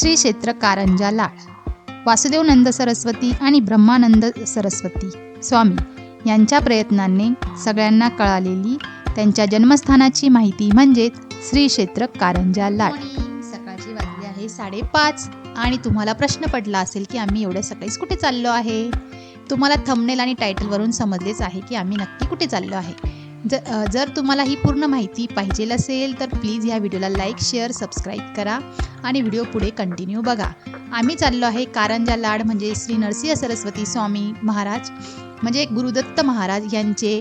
श्री क्षेत्र कारंजा लाड. वासुदेवनंद सरस्वती आणि ब्रह्मानंद सरस्वती स्वामी यांच्या प्रयत्नांनी सगळ्यांना कळालेली त्यांच्या जन्मस्थानाची माहिती म्हणजेच श्री क्षेत्र कारंजा लाड. सकाळची वाजली आहे साडेपाच आणि तुम्हाला प्रश्न पडला असेल की आम्ही एवढ्या सकाळीच कुठे चाललो आहे? तुम्हाला थंबनेल आणि टायटलवरून समजलेच आहे की आम्ही नक्की कुठे चाललो आहे. ज जर तुम्हाला ही पूर्ण माहिती पाहिजे असेल तर प्लीज ह्या व्हिडिओला लाईक शेअर सबस्क्राईब करा आणि व्हिडिओ पुढे कंटिन्यू बघा. आम्ही चाललो आहे कारंजा लाड म्हणजे श्री नरसिंह सरस्वती स्वामी महाराज म्हणजे गुरुदत्त महाराज यांचे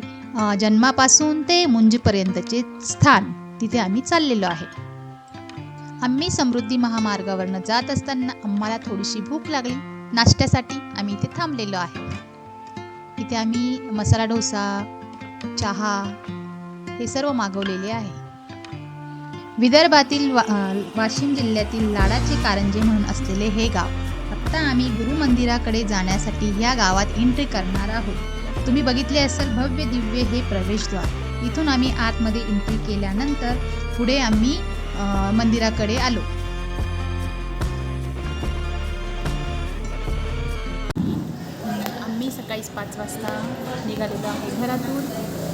जन्मापासून ते मुंजपर्यंतचे स्थान. तिथे आम्ही चाललेलो आहे. आम्ही समृद्धी महामार्गावरनं जात असताना आम्हाला थोडीशी भूक लागली. नाश्त्यासाठी आम्ही इथे थांबलेलो आहे. इथे आम्ही मसाला डोसा चहा हे सर्व मागवलेले आहे. विदर्भातील वा वाशिम जिल्ह्यातील लाडाचे कारंजे म्हणून असलेले हे गाव आत्ता आम्ही गुरु मंदिराकडे जाण्यासाठी या गावात एंट्री करणार आहोत. तुम्ही बघितले असेल भव्य दिव्य हे प्रवेशद्वार. इथून आम्ही आतमध्ये एंट्री केल्यानंतर पुढे आम्ही मंदिराकडे आलो. सकाळीच पाच वाजता निघालेलो आहे घरातून.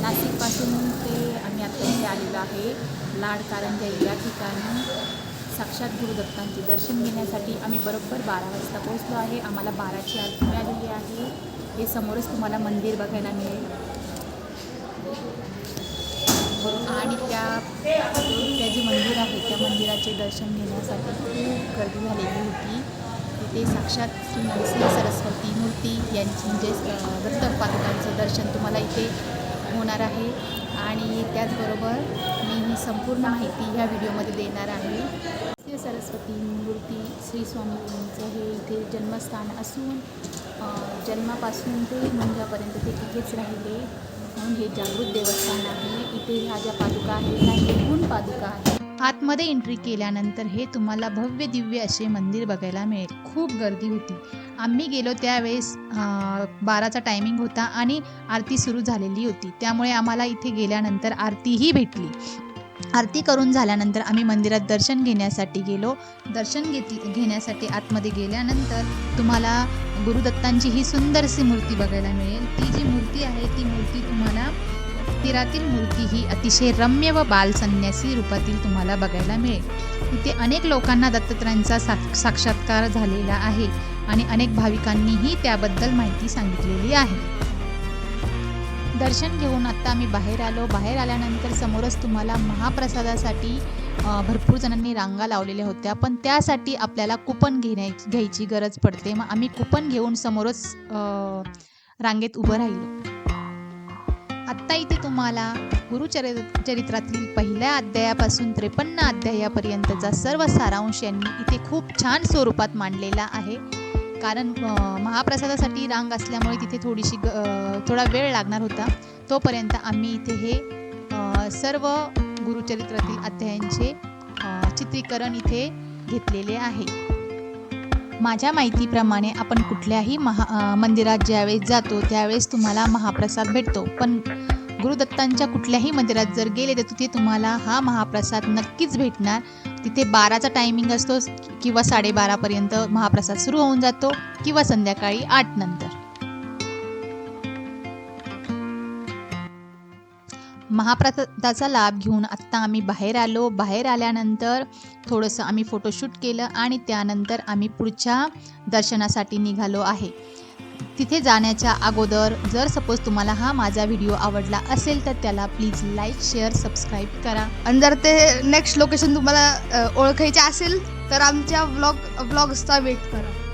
नाशिकपासून ते आम्ही आता इथे आलेलो आहे. लाड कारंजा या ठिकाणी साक्षात गुरुदत्तांचे दर्शन घेण्यासाठी आम्ही बरोबर बारा वाजता पोहोचलो आहे. आम्हाला बाराची आरती मिळालेली आहे. हे समोरच तुम्हाला मंदिर बघायला मिळेल. आणि त्या त्या जे मंदिर आहे त्या मंदिराचे दर्शन घेण्यासाठी खूप गर्दी झालेली ते साक्षात श्री सरस्वती मूर्ती यांची म्हणजे अ, पादुकांचं दर्शन तुम्हाला इथे होणार आहे. आणि त्याचबरोबर मी ही संपूर्ण माहिती ह्या व्हिडिओमध्ये देणार आहे. श्री सरस्वती मूर्ती श्री स्वामींचं हे इथे जन्मस्थान असून जन्मापासून ते मुंजापर्यंत ते तिथेच राहिले. म्हणून हे जागृत देवस्थान आहे. इथे ह्या ज्या पादुका आहेत ह्या एकूण पादुका आहेत. आतमध्ये एंट्री केल्यानंतर हे तुम्हाला भव्य दिव्य असे मंदिर बघायला मिळेल. खूप गर्दी होती. आम्ही गेलो त्यावेळेस बाराचा टायमिंग होता आणि आरती सुरू झालेली होती. त्यामुळे आम्हाला इथे गेल्यानंतर आरतीही भेटली. आरती करून झाल्यानंतर आम्ही मंदिरात दर्शन घेण्यासाठी गेलो. दर्शन घेतली घेण्यासाठी आतमध्ये गेल्यानंतर तुम्हाला गुरुदत्तांची ही सुंदरशी मूर्ती बघायला मिळेल. ती जी मूर्ती आहे ती मूर्ती तुम्हाला तीरातील मूर्ती ही अतिशय रम्य व बालसन्यासी रूपातील तुम्हाला बघायला मिळेल. इथे अनेक लोकांना दत्तात्रयांचा साक्षात्कार झालेला आहे आणि अनेक भाविकांनीही त्याबद्दल माहिती सांगितलेली आहे. दर्शन घेऊन आत्ता आम्ही बाहेर आलो. बाहेर आल्यानंतर समोरच तुम्हाला महाप्रसादासाठी भरपूर जणांनी रांगा लावलेल्या होत्या. पण त्यासाठी आपल्याला कुपन घेण्या घ्यायची गरज पडते. मग आम्ही कुपन घेऊन समोरच रांगेत उभं राहिलो. आत्ता इथे तुम्हाला गुरुचरि चरित्रातील पहिल्या अध्यायापासून त्रेपन्न अध्यायापर्यंतचा सर्व सारांश यांनी इथे खूप छान स्वरूपात मांडलेला आहे. कारण महाप्रसादासाठी रांग असल्यामुळे तिथे थोडीशी ग थोडा वेळ लागणार होता. तोपर्यंत आम्ही इथे हे सर्व गुरुचरित्रातील अध्यायांचे चित्रीकरण इथे घेतलेले आहे. माझ्या माहितीप्रमाणे आपण कुठल्याही महा मंदिरात ज्यावेळेस जातो त्यावेळेस तुम्हाला महाप्रसाद भेटतो. पण गुरुदत्तांच्या कुठल्याही मंदिरात जर गेले तर तिथे तुम्हाला हा महाप्रसाद नक्कीच भेटणार. तिथे बाराचा टायमिंग असतो किंवा साडेबारापर्यंत महाप्रसाद सुरू होऊन जातो किंवा संध्याकाळी आठ नंतर. महाप्रसादाचा लाभ घेऊन आत्ता आम्ही बाहेर आलो. बाहेर आल्यानंतर थोडंसं आम्ही फोटोशूट केलं आणि त्यानंतर आम्ही पुढच्या दर्शनासाठी निघालो आहे. तिथे जाण्याच्या अगोदर जर सपोज तुम्हाला हा माझा व्हिडिओ आवडला असेल तर त्याला प्लीज लाईक शेअर सबस्क्राईब करा. आणि जर ते नेक्स्ट लोकेशन तुम्हाला ओळखायचे असेल तर आमच्या व्लॉग व्लॉग्सचा वेट करा.